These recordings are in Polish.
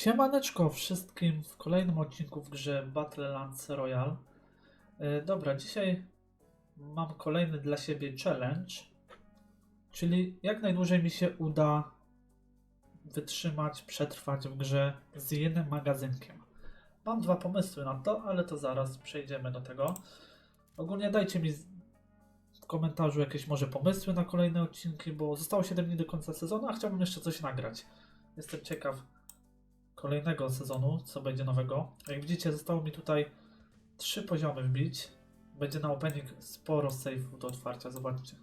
Siemaneczko wszystkim w kolejnym odcinku w grze Battlelands Royale. E, dobra, dzisiaj mam kolejny dla siebie challenge, czyli jak najdłużej mi się uda wytrzymać, przetrwać w grze z jednym magazynkiem. Mam dwa pomysły na to, ale to zaraz przejdziemy do tego. Ogólnie dajcie mi w komentarzu jakieś może pomysły na kolejne odcinki, bo zostało 7 dni do końca sezonu, a chciałbym jeszcze coś nagrać. Jestem ciekaw, kolejnego sezonu, co będzie nowego. Jak widzicie, zostało mi tutaj trzy poziomy wbić. Będzie na opening sporo save'ów do otwarcia, zobaczcie.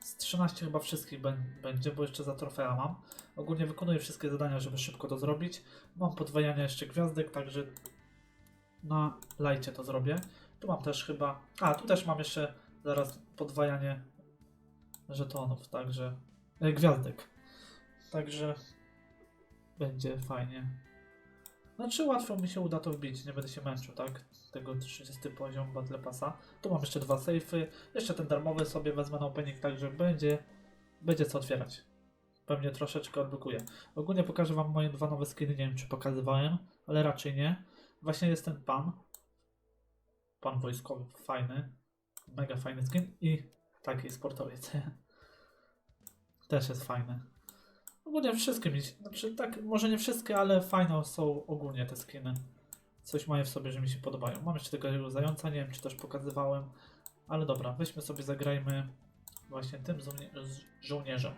Z 13 chyba wszystkich bę- będzie, bo jeszcze za trofea mam. Ogólnie wykonuję wszystkie zadania, żeby szybko to zrobić. Mam podwajanie jeszcze gwiazdek, także na lajcie to zrobię. Tu mam też chyba... A, tu też mam jeszcze zaraz podwajanie żetonów, także... E, gwiazdek. Także będzie fajnie. Znaczy łatwo mi się uda to wbić, nie będę się męczył, tak? Tego 30 poziom Battle Passa. Tu mam jeszcze dwa safe'y, jeszcze ten darmowy sobie wezmę na opening, także będzie, będzie co otwierać. Pewnie troszeczkę odblokuję. Ogólnie pokażę wam moje dwa nowe skiny, nie wiem czy pokazywałem, ale raczej nie. Właśnie jest ten pan. Pan wojskowy, fajny. Mega fajny skin i taki sportowiec. Też jest fajny. Ogólnie wszystkie mi znaczy tak, może nie wszystkie, ale fajne są ogólnie te skiny. Coś mają w sobie, że mi się podobają. Mam jeszcze tego zająca, nie wiem czy też pokazywałem, ale dobra, weźmy sobie, zagrajmy właśnie tym żołnierzem.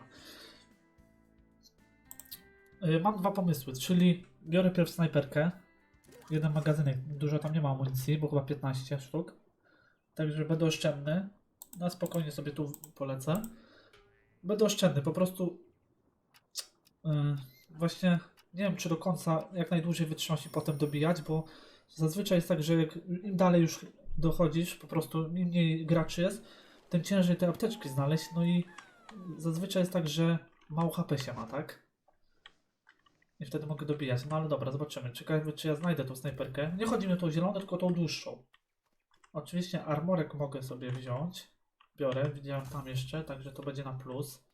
Yy, Mam dwa pomysły, czyli biorę pierw snajperkę, jeden magazynek, dużo tam nie ma amunicji, bo chyba 15 sztuk, także będę oszczędny, na spokojnie sobie tu polecę. Będę oszczędny, po prostu Właśnie nie wiem, czy do końca jak najdłużej wytrzymasz i potem dobijać, bo zazwyczaj jest tak, że jak im dalej już dochodzisz, po prostu im mniej graczy jest, tym ciężej te apteczki znaleźć. No i zazwyczaj jest tak, że mało HP się ma, tak? I wtedy mogę dobijać. No ale dobra, zobaczymy. Ciekawe, czy ja znajdę tą snajperkę. Nie chodzi mi o tą zieloną, tylko tą dłuższą. Oczywiście armorek mogę sobie wziąć. Biorę, widziałem tam jeszcze, także to będzie na plus.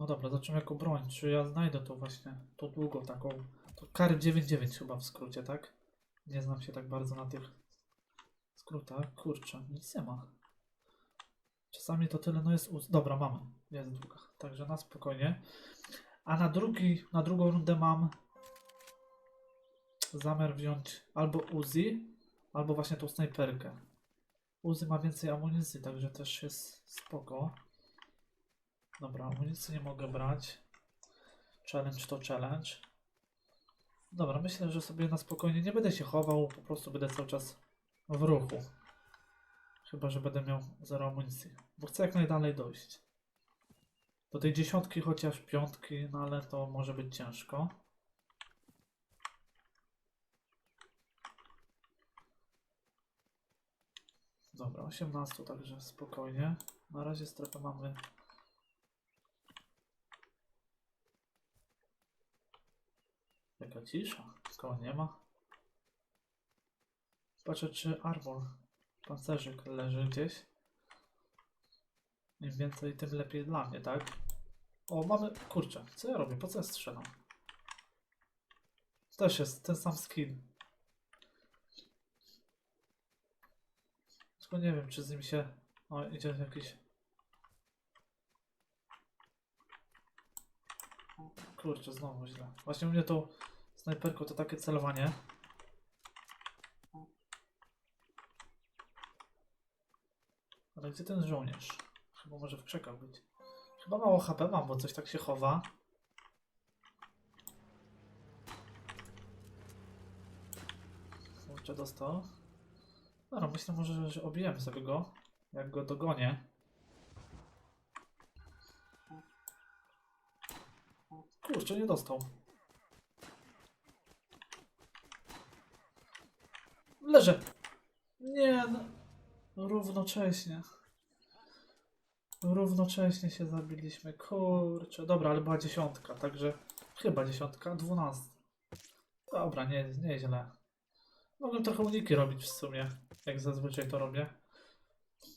No dobra, zobaczymy jaką broń. Czy ja znajdę to właśnie, tą długą taką. To kar 99 chyba w skrócie, tak? Nie znam się tak bardzo na tych skrótach. Kurczę, nic nie ma. Czasami to tyle, no jest... Uz... Dobra, mamy. Jest długa. Także na spokojnie. A na drugi, na drugą rundę mam zamiar wziąć albo Uzi, albo właśnie tą snajperkę. Uzi ma więcej amunicji, także też jest spoko. Dobra, amunicji nie mogę brać. Challenge to challenge. Dobra, myślę, że sobie na spokojnie nie będę się chował, po prostu będę cały czas w ruchu. Chyba, że będę miał zero amunicji. Bo chcę jak najdalej dojść. Do tej dziesiątki chociaż piątki, no ale to może być ciężko. Dobra, 18, także spokojnie. Na razie strefę mamy Jaka cisza, koło nie ma. Patrzę, czy armor, pancerzyk leży gdzieś. Im więcej, tym lepiej dla mnie, tak? O, mamy... Kurczę, co ja robię? Po co ja strzelam? Też jest ten sam skin. Tylko nie wiem, czy z nim się... O, idzie jakiś... Kurczę, znowu źle. Właśnie u mnie tą snajperką to takie celowanie. Ale gdzie ten żołnierz? Chyba może w krzakach być. Chyba mało HP mam, bo coś tak się chowa. Kurczę, dostał. Dobra, myślę może, że obijemy sobie go. Jak go dogonię. Kurczę, nie dostał. Leżę. Nie, no. Równocześnie. Równocześnie się zabiliśmy. Kurczę. Dobra, ale była dziesiątka, także chyba dziesiątka, dwunasta. Dobra, nie, nieźle. Mogłem trochę uniki robić w sumie, jak zazwyczaj to robię.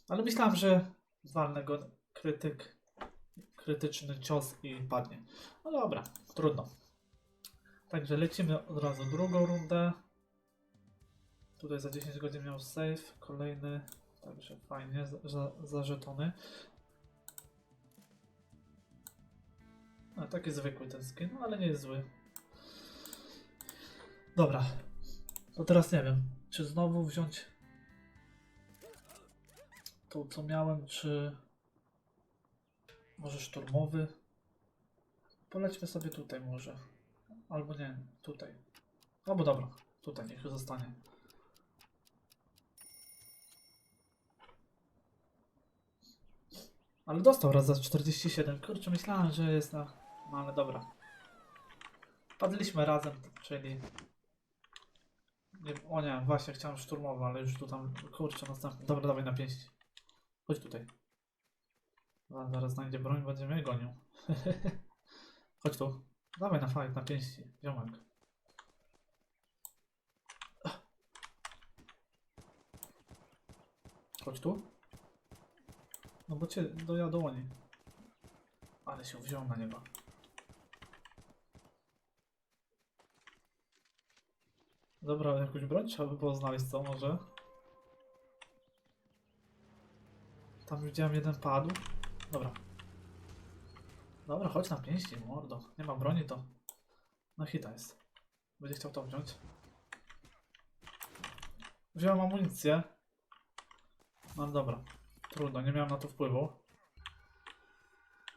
Ale myślałem, że walnę go krytyk krytyczny cios i padnie. No dobra, trudno. Także lecimy od razu drugą rundę. Tutaj za 10 godzin miał save, kolejny, także fajnie, za, za, żetony. A taki zwykły ten skin, no ale nie jest zły. Dobra, to teraz nie wiem, czy znowu wziąć to co miałem, czy może szturmowy. Polećmy sobie tutaj może. Albo nie, tutaj. Albo dobra, tutaj niech zostanie. Ale dostał raz za 47. Kurczę, myślałem, że jest na. No ale dobra. Padliśmy razem, czyli. Nie, o nie, właśnie chciałem szturmowo, ale już tu tam. Kurczę, następny. Dobra, dawaj na. Chodź tutaj. Zaraz znajdzie broń, będzie mnie gonił. Chodź tu. Dawaj na fight, na pięści, ziomek. Chodź tu. No bo cię dojadą oni. Ale się wziął na niego. Dobra, jakąś broń trzeba by było znaleźć, co może? Tam widziałem jeden padł. Dobra. Dobra, chodź na pięści, mordo. Nie ma broni to. No hita jest. Będzie chciał to wziąć. Wziąłem amunicję. No dobra. Trudno, nie miałem na to wpływu.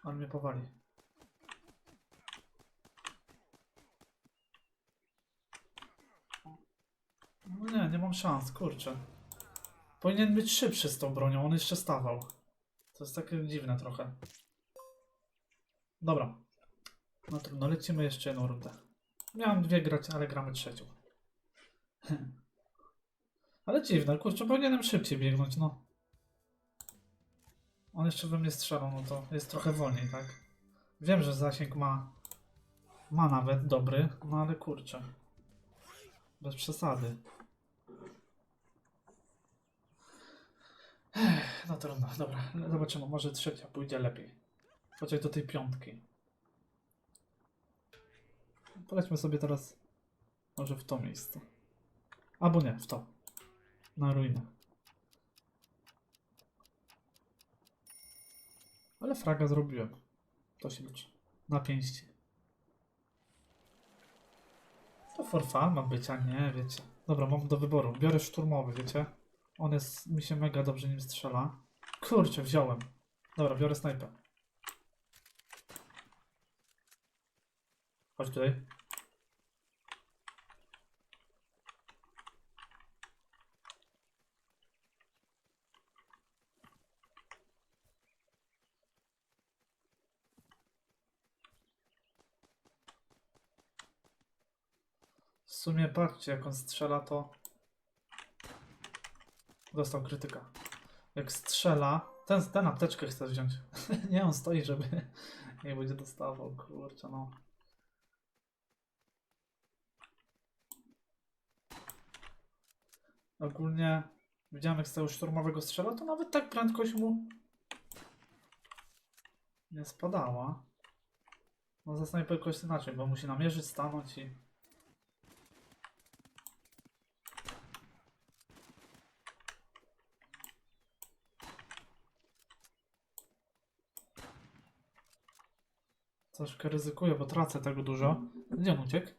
Ale mnie powali. No nie, nie mam szans, kurczę. Powinien być szybszy z tą bronią, on jeszcze stawał. To jest takie dziwne trochę. Dobra. No trudno, lecimy jeszcze jedną rundę. Miałem dwie grać, ale gramy trzecią. ale dziwne, kurczę, powinienem szybciej biegnąć, no. On jeszcze we mnie strzelał, no to jest trochę wolniej, tak? Wiem, że zasięg ma... Ma nawet dobry, no ale kurczę. Bez przesady. Ech, No trudno, dobra. Zobaczymy, może trzecia pójdzie lepiej. Chociaż do tej piątki. Polećmy sobie teraz może w to miejsce. Albo nie, w to. Na ruinę. Ale fraga zrobiłem. To się liczy. Na pięści. To for fun ma być, a nie, wiecie. Dobra, mam do wyboru. Biorę szturmowy, wiecie. On jest, mi się mega dobrze nim strzela. Kurczę, wziąłem. Dobra, biorę snajpę. Chodź tutaj. W sumie patrzcie, jak on strzela, to dostał krytyka. Jak strzela, ten, ten apteczkę chce wziąć. nie, on stoi, żeby nie będzie dostawał, kurczę, no. Ogólnie widziałem, jak z tego szturmowego strzela, to nawet tak prędkość mu nie spadała. No za snajperką jest inaczej, bo musi namierzyć, stanąć i... Troszkę ryzykuję, bo tracę tego dużo. Gdzie on uciekł?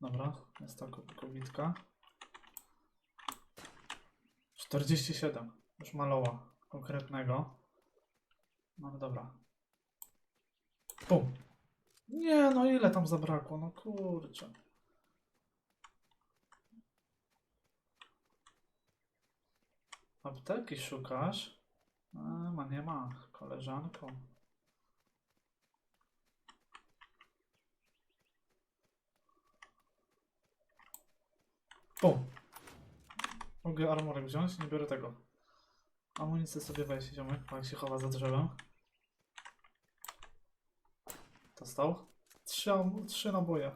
Dobra, jest ta ko- kobitka. 47. Już maloła konkretnego. No dobra. Pum. Nie, no ile tam zabrakło? No kurczę. Apteki szukasz? A, ma nie ma, koleżanko. Pum. Mogę armorek wziąć, nie biorę tego. Amunicję sobie weź, ziomek, jak się chowa za drzewem. Dostał. Trzy, trzy naboje.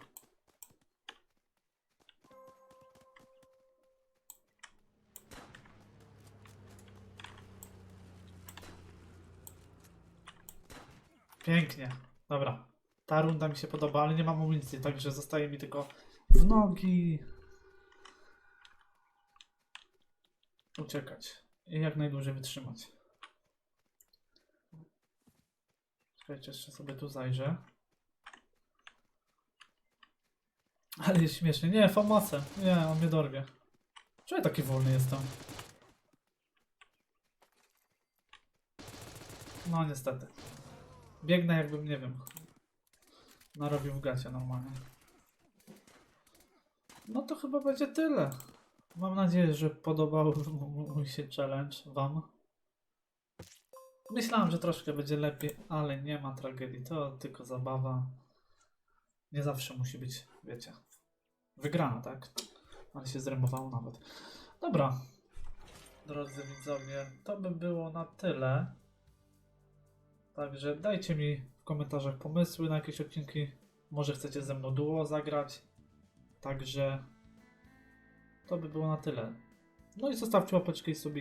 Pięknie. Dobra. Ta runda mi się podoba, ale nie mam amunicji, także zostaje mi tylko w nogi. Uciekać. I jak najdłużej wytrzymać. Czekajcie, jeszcze sobie tu zajrzę. Ale jest śmiesznie. Nie, famacę. Nie, on mnie dorwie. Czemu ja taki wolny jestem? No niestety. Biegnę jakbym, nie wiem, narobił w gacie normalnie. No to chyba będzie tyle. Mam nadzieję, że podobał mi się challenge wam. Myślałem, że troszkę będzie lepiej, ale nie ma tragedii. To tylko zabawa. Nie zawsze musi być, wiecie, wygrana, tak? Ale się zremowało nawet. Dobra. Drodzy widzowie, to by było na tyle. Także dajcie mi w komentarzach pomysły na jakieś odcinki. Może chcecie ze mną duo zagrać. Także to by było na tyle. No i zostawcie łapeczkę i sobie